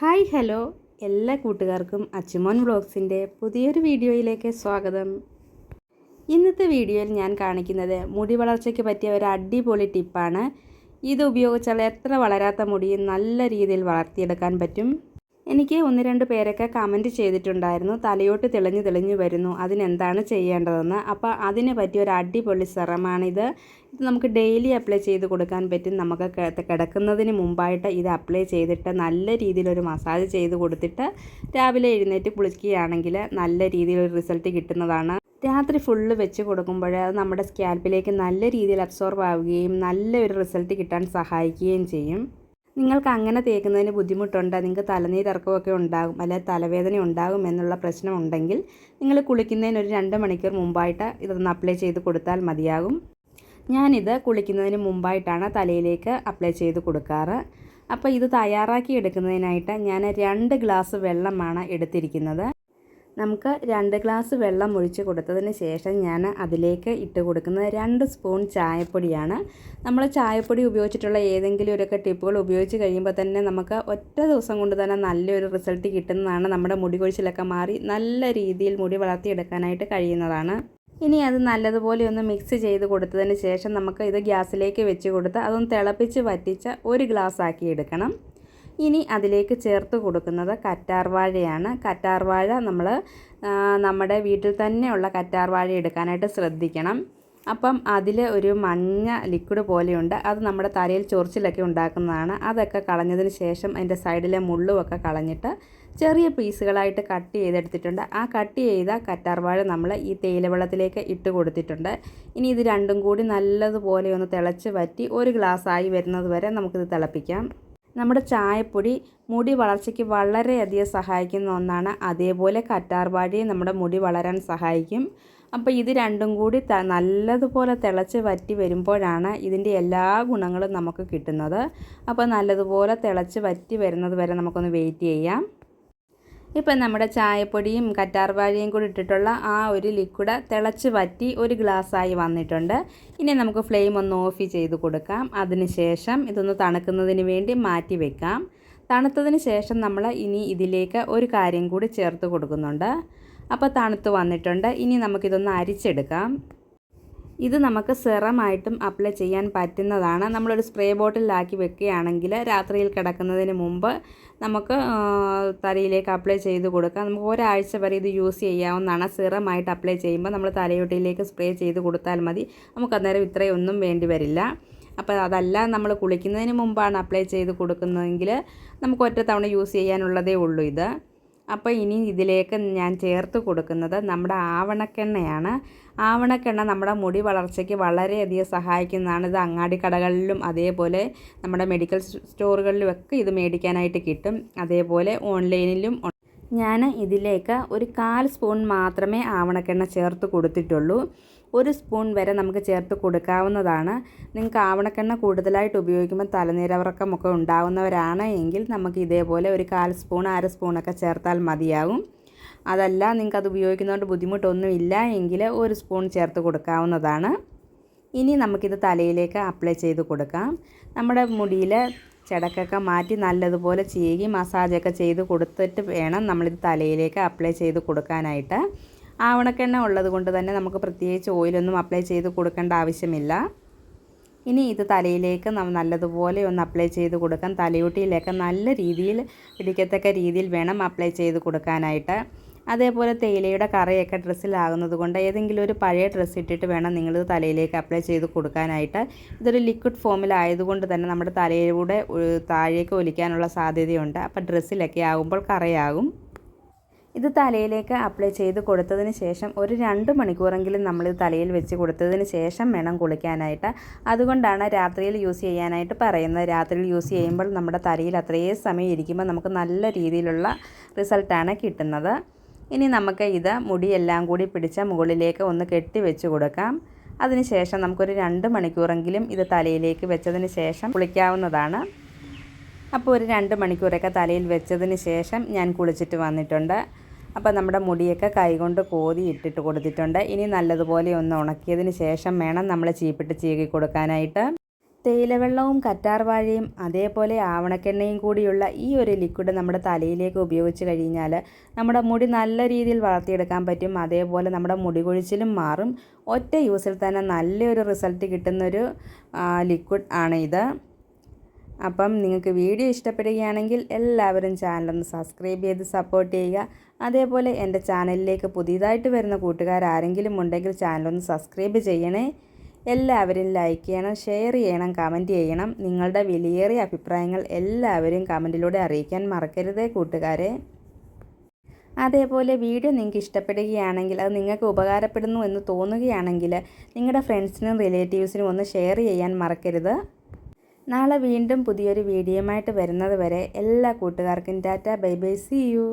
Hi hello. എല്ലാ കൂട്ടുകാർക്കും അച്ചുമോൻ വ്ളോഗ്സിന്റെ പുതിയൊരു വീഡിയോയിലേക്ക് സ്വാഗതം. ഇന്നത്തെ വീഡിയോയിൽ ഞാൻ കാണിക്കുന്നത് മുടി വളർച്ചയ്ക്ക് പറ്റിയ ഒരു അടിപൊളി ടിപ്പാണ്. ഇത് ഉപയോഗിച്ചാൽ എത്ര വളരാത്ത മുടിയും നല്ല രീതിയിൽ വളർത്തിയെടുക്കാൻ പറ്റും. എനിക്ക് ഒന്ന് രണ്ട് പേരൊക്കെ കമന്റ് ചെയ്തിട്ടുണ്ടായിരുന്നു. തലയോട്ട് തെളിഞ്ഞ് തെളിഞ്ഞ് വരുന്നു. അതിനെന്താണ് ചെയ്യേണ്ടതെന്ന്. അപ്പോൾ അതിനെ പറ്റിയ ഒരു അടിപൊളി സിറമാണിത്. ഇത് നമുക്ക് ഡെയിലി അപ്ലൈ ചെയ്ത് കൊടുക്കാൻ പറ്റും. നമുക്ക് കിടക്കുന്നതിന് മുമ്പായിട്ട് ഇത് അപ്ലൈ ചെയ്തിട്ട് നല്ല രീതിയിലൊരു മസാജ് ചെയ്ത് കൊടുത്തിട്ട് രാവിലെ എഴുന്നേറ്റ് കുളിക്കുകയാണെങ്കിൽ നല്ല രീതിയിലൊരു റിസൾട്ട് കിട്ടുന്നതാണ്. രാത്രി ഫുള്ള് വെച്ച് കൊടുക്കുമ്പോൾ അത് നമ്മുടെ സ്കാൽപ്പിലേക്ക് നല്ല രീതിയിൽ അബ്സോർബ് ആവുകയും നല്ലൊരു റിസൾട്ട് കിട്ടാൻ സഹായിക്കുകയും ചെയ്യും. നിങ്ങൾക്ക് അങ്ങനെ തേക്കുന്നതിന് ബുദ്ധിമുട്ടുണ്ട്? നിങ്ങൾക്ക് തലനീരിറക്കമൊക്കെ ഉണ്ടാകും അല്ലെങ്കിൽ തലവേദന ഉണ്ടാകും എന്നുള്ള പ്രശ്നം ഉണ്ടെങ്കിൽ നിങ്ങൾ കുളിക്കുന്നതിന് ഒരു രണ്ട് മണിക്കൂർ മുമ്പായിട്ട് ഇതൊന്ന് അപ്ലൈ ചെയ്ത് കൊടുത്താൽ മതിയാകും. ഞാനിത് കുളിക്കുന്നതിന് മുമ്പായിട്ടാണ് തലയിലേക്ക് അപ്ലൈ ചെയ്ത് കൊടുക്കാറ്. അപ്പോൾ ഇത് തയ്യാറാക്കി എടുക്കുന്നതിനായിട്ട് ഞാൻ രണ്ട് ഗ്ലാസ് വെള്ളമാണ് എടുത്തിരിക്കുന്നത്. നമുക്ക് രണ്ട് ഗ്ലാസ് വെള്ളം ഒഴിച്ച് കൊടുത്തതിന് ശേഷം ഞാൻ അതിലേക്ക് ഇട്ട് കൊടുക്കുന്നത് രണ്ട് സ്പൂൺ ചായപ്പൊടിയാണ്. നമ്മൾ ചായപ്പൊടി ഉപയോഗിച്ചിട്ടുള്ള ഏതെങ്കിലും ഒരുക്കെ ടിപ്പുകൾ ഉപയോഗിച്ച് കഴിയുമ്പോൾ തന്നെ നമുക്ക് ഒറ്റ ദിവസം കൊണ്ട് തന്നെ നല്ലൊരു റിസൾട്ട് കിട്ടുന്നതാണ്. നമ്മുടെ മുടി കൊഴിച്ചിലൊക്കെ മാറി നല്ല രീതിയിൽ മുടി വളർത്തിയെടുക്കാനായിട്ട് കഴിയുന്നതാണ്. ഇനി അത് നല്ലതുപോലെ ഒന്ന് മിക്സ് ചെയ്ത് കൊടുത്തതിന് ശേഷം നമുക്ക് ഇത് ഗ്യാസിലേക്ക് വെച്ച് കൊടുത്ത് അതൊന്ന് തിളപ്പിച്ച് വറ്റിച്ച് ഒരു ഗ്ലാസ് ആക്കി എടുക്കണം. ഇനി അതിലേക്ക് ചേർത്ത് കൊടുക്കുന്നത് കറ്റാർവാഴയാണ് കറ്റാർവാഴ നമ്മൾ നമ്മുടെ വീട്ടിൽ തന്നെയുള്ള കറ്റാർവാഴ എടുക്കാനായിട്ട് ശ്രദ്ധിക്കണം. അപ്പം അതിൽ ഒരു മഞ്ഞ ലിക്വിഡ് പോലെയുണ്ട്. അത് നമ്മുടെ തലയിൽ ചൊറിച്ചിലൊക്കെ ഉണ്ടാക്കുന്നതാണ്. അതൊക്കെ കളഞ്ഞതിന് ശേഷം അതിന്റെ സൈഡിലെ മുള്ളുമൊക്കെ കളഞ്ഞിട്ട് ചെറിയ പീസുകളായിട്ട് കട്ട് ചെയ്തെടുത്തിട്ടുണ്ട്. ആ കട്ട് ചെയ്ത കറ്റാർവാഴ നമ്മൾ ഈ തേയിലവെള്ളത്തിലേക്ക് ഇട്ട് കൊടുത്തിട്ടുണ്ട്. ഇനി ഇത് രണ്ടും കൂടി നല്ലതുപോലെ ഒന്ന് തിളച്ച് വറ്റി ഒരു ഗ്ലാസ് ആയി വരുന്നത് വരെ നമുക്കിത് തിളപ്പിക്കാം. നമ്മുടെ ചായപ്പൊടി മുടി വളർച്ചയ്ക്ക് വളരെയധികം സഹായിക്കുന്ന ഒന്നാണ്. അതേപോലെ കറ്റാർവാഴയും നമ്മുടെ മുടി വളരാൻ സഹായിക്കും. അപ്പോൾ ഇത് രണ്ടും കൂടി നല്ലതുപോലെ തിളച്ച് വറ്റി വരുമ്പോഴാണ് ഇതിന്റെ എല്ലാ ഗുണങ്ങളും നമുക്ക് കിട്ടുന്നത്. അപ്പോൾ നല്ലതുപോലെ തിളച്ച് വറ്റി വരുന്നത് വരെ നമുക്കൊന്ന് വെയിറ്റ് ചെയ്യാം. ഇപ്പം നമ്മുടെ ചായപ്പൊടിയും കറ്റാർവാഴയും കൂടി ഇട്ടിട്ടുള്ള ആ ഒരു ലിക്വിഡ് തിളച്ച് വറ്റി ഒരു ഗ്ലാസ്സായി വന്നിട്ടുണ്ട്. ഇനി നമുക്ക് ഫ്ലെയിം ഒന്ന് ഓഫ് ചെയ്ത് കൊടുക്കാം. അതിനുശേഷം ഇതൊന്ന് തണുക്കുന്നതിന് വേണ്ടി മാറ്റി വെക്കാം. തണുത്തതിന് ശേഷം നമ്മൾ ഇനി ഇതിലേക്ക് ഒരു കാര്യം കൂടി ചേർത്ത് കൊടുക്കുന്നുണ്ട്. അപ്പോൾ തണുത്ത് വന്നിട്ടുണ്ട്. ഇനി നമുക്കിതൊന്ന് അരിച്ചെടുക്കാം. ഇത് നമുക്ക് സെറമായിട്ടും അപ്ലൈ ചെയ്യാൻ പറ്റുന്നതാണ്. നമ്മളൊരു സ്പ്രേ ബോട്ടിലാക്കി വെക്കുകയാണെങ്കിൽ രാത്രിയിൽ കിടക്കുന്നതിന് മുമ്പ് നമുക്ക് തലയിലേക്ക് അപ്ലൈ ചെയ്ത് കൊടുക്കാം. നമുക്ക് ഒരാഴ്ച വരെ ഇത് യൂസ് ചെയ്യാവുന്നതാണ്. സിറമായിട്ട് അപ്ലൈ ചെയ്യുമ്പോൾ നമ്മൾ തലയോട്ടിയിലേക്ക് സ്പ്രേ ചെയ്ത് കൊടുത്താൽ മതി. നമുക്ക് അന്നേരം ഇത്രയൊന്നും വേണ്ടി വരില്ല. അപ്പോൾ അതല്ല നമ്മൾ കുളിക്കുന്നതിന് മുമ്പാണ് അപ്ലൈ ചെയ്ത് കൊടുക്കുന്നതെങ്കിൽ നമുക്ക് ഒറ്റ തവണ യൂസ് ചെയ്യാനുള്ളതേ ഉള്ളൂ ഇത്. അപ്പോൾ ഇനി ഇതിലേക്ക് ഞാൻ ചേർത്ത് കൊടുക്കുന്നത് നമ്മുടെ ആവണക്കെണ്ണയാണ്. ആവണക്കെണ്ണ നമ്മുടെ മുടി വളർച്ചയ്ക്ക് വളരെയധികം സഹായിക്കുന്നതാണ്. ഇത് അങ്ങാടി കടകളിലും അതേപോലെ നമ്മുടെ മെഡിക്കൽ സ്റ്റോറുകളിലും ഒക്കെ ഇത് മേടിക്കാനായിട്ട് കിട്ടും. അതേപോലെ ഓൺലൈനിലും ഞാൻ ഇതിലേക്ക് ഒരു കാൽ സ്പൂൺ മാത്രമേ ആവണക്കെണ്ണ ചേർത്ത് കൊടുത്തിട്ടുള്ളൂ. ഒരു സ്പൂൺ വരെ നമുക്ക് ചേർത്ത് കൊടുക്കാവുന്നതാണ്. നിങ്ങൾക്ക് ആവണക്കെണ്ണ കൂടുതലായിട്ട് ഉപയോഗിക്കുമ്പോൾ തലനീരവറക്കമൊക്കെ ഉണ്ടാകുന്നവരാണ് എങ്കിൽ നമുക്ക് ഇതേപോലെ ഒരു കാൽ സ്പൂൺ അര സ്പൂണൊക്കെ ചേർത്താൽ മതിയാവും. അതല്ല നിങ്ങൾക്ക് അത് ഉപയോഗിക്കുന്നതുകൊണ്ട് ബുദ്ധിമുട്ടൊന്നും ഇല്ല എങ്കിൽ ഒരു സ്പൂൺ ചേർത്ത് കൊടുക്കാവുന്നതാണ്. ഇനി നമുക്കിത് തലയിലേക്ക് അപ്ലൈ ചെയ്ത് കൊടുക്കാം. നമ്മുടെ മുടിയിൽ ചടക്കൊക്കെ മാറ്റി നല്ലതുപോലെ ചീകി മസാജൊക്കെ ചെയ്ത് കൊടുത്തിട്ട് വേണം നമ്മളിത് തലയിലേക്ക് അപ്ലൈ ചെയ്ത് കൊടുക്കാനായിട്ട്. ആവണക്കെണ്ണ ഉള്ളത് കൊണ്ട് തന്നെ നമുക്ക് പ്രത്യേകിച്ച് ഓയിലൊന്നും അപ്ലൈ ചെയ്ത് കൊടുക്കേണ്ട ആവശ്യമില്ല. ഇനി ഇത് തലയിലേക്ക് നല്ലതുപോലെ ഒന്ന് അപ്ലൈ ചെയ്ത് കൊടുക്കാം. തലയോട്ടിയിലേക്ക് നല്ല രീതിയിൽ പിടിക്കത്തക്ക രീതിയിൽ വേണം അപ്ലൈ ചെയ്ത് കൊടുക്കാനായിട്ട്. അതേപോലെ തേയിലയുടെ കറയൊക്കെ ഡ്രസ്സിലാകുന്നത് കൊണ്ട് ഏതെങ്കിലും ഒരു പഴയ ഡ്രസ്സ് ഇട്ടിട്ട് വേണം നിങ്ങൾ തലയിലേക്ക് അപ്ലൈ ചെയ്ത് കൊടുക്കാനായിട്ട്. ഇതൊരു ലിക്വിഡ് ഫോമിലായതുകൊണ്ട് തന്നെ നമ്മുടെ തലയിലൂടെ താഴേക്ക് ഒലിക്കാനുള്ള സാധ്യതയുണ്ട്. അപ്പോൾ ഡ്രസ്സിലൊക്കെ ആകുമ്പോൾ കറയാകും. ഇത് തലയിലേക്ക് അപ്ലൈ ചെയ്ത് കൊടുത്തതിന് ശേഷം ഒരു രണ്ട് മണിക്കൂറെങ്കിലും നമ്മൾ തലയിൽ വെച്ച് കൊടുത്തതിന് ശേഷം വേണം കുളിക്കാനായിട്ട്. അതുകൊണ്ടാണ് രാത്രിയിൽ യൂസ് ചെയ്യാനായിട്ട് പറയുന്നത്. രാത്രിയിൽ യൂസ് ചെയ്യുമ്പോൾ നമ്മുടെ തലയിൽ അത്രയും സമയം ഇരിക്കുമ്പോൾ നമുക്ക് നല്ല രീതിയിലുള്ള റിസൾട്ടാണ് കിട്ടുന്നത്. ഇനി നമുക്ക് ഇത് മുടിയെല്ലാം കൂടി പിടിച്ച മുകളിലേക്ക് ഒന്ന് കെട്ടി വെച്ച് കൊടുക്കാം. അതിനുശേഷം നമുക്കൊരു രണ്ട് മണിക്കൂറെങ്കിലും ഇത് തലയിലേക്ക് വെച്ചതിന് ശേഷം കുളിക്കാവുന്നതാണ്. അപ്പോൾ ഒരു രണ്ട് മണിക്കൂറൊക്കെ തലയിൽ വെച്ചതിന് ശേഷം ഞാൻ കുളിച്ചിട്ട് വന്നിട്ടുണ്ട്. അപ്പോൾ നമ്മുടെ മുടിയൊക്കെ കൈകൊണ്ട് കോതി ഇട്ടിട്ട് കൊടുത്തിട്ടുണ്ട്. ഇനി നല്ലതുപോലെ ഒന്ന് ഉണക്കിയതിന് ശേഷം വേണം നമ്മൾ ചീപ്പിട്ട് ചീകി കൊടുക്കാനായിട്ട്. തേയിലവെള്ളവും കറ്റാർവാഴയും അതേപോലെ ആവണക്കെണ്ണയും കൂടിയുള്ള ഈ ഒരു ലിക്വിഡ് നമ്മുടെ തലയിലേക്ക് ഉപയോഗിച്ച് കഴിഞ്ഞാൽ നമ്മുടെ മുടി നല്ല രീതിയിൽ വളർത്തിയെടുക്കാൻ പറ്റും. അതേപോലെ നമ്മുടെ മുടി കൊഴിച്ചിലും മാറും. ഒറ്റ യൂസിൽ തന്നെ നല്ലൊരു റിസൾട്ട് കിട്ടുന്നൊരു ലിക്വിഡ് ആണ് ഇത് അപ്പം നിങ്ങൾക്ക് വീഡിയോ ഇഷ്ടപ്പെടുകയാണെങ്കിൽ എല്ലാവരും ചാനലൊന്ന് സബ്സ്ക്രൈബ് ചെയ്ത് സപ്പോർട്ട് ചെയ്യുക. അതേപോലെ എന്റെ ചാനലിലേക്ക് പുതിയതായിട്ട് വരുന്ന കൂട്ടുകാർ ആരെങ്കിലും ഉണ്ടെങ്കിൽ ചാനലൊന്ന് സബ്സ്ക്രൈബ് ചെയ്യണേ. എല്ലാവരും ലൈക്ക് ചെയ്യണം ഷെയർ ചെയ്യണം കമന്റ് ചെയ്യണം. നിങ്ങളുടെ വിലയേറിയ അഭിപ്രായങ്ങൾ എല്ലാവരും കമന്റിലൂടെ അറിയിക്കാൻ മറക്കരുതേ കൂട്ടുകാരെ. അതേപോലെ വീഡിയോ നിങ്ങൾക്ക് ഇഷ്ടപ്പെടുകയാണെങ്കിൽ അത് നിങ്ങൾക്ക് ഉപകാരപ്പെടുന്നു എന്ന് തോന്നുകയാണെങ്കിൽ നിങ്ങളുടെ ഫ്രണ്ട്സിനും റിലേറ്റീവ്സിനും ഒന്ന് ഷെയർ ചെയ്യാൻ മറക്കരുത്. നാളെ വീണ്ടും പുതിയൊരു വീഡിയോയുമായിട്ട് വരുന്നത് വരെ എല്ലാ കൂട്ടുകാർക്കും tata bye bye see you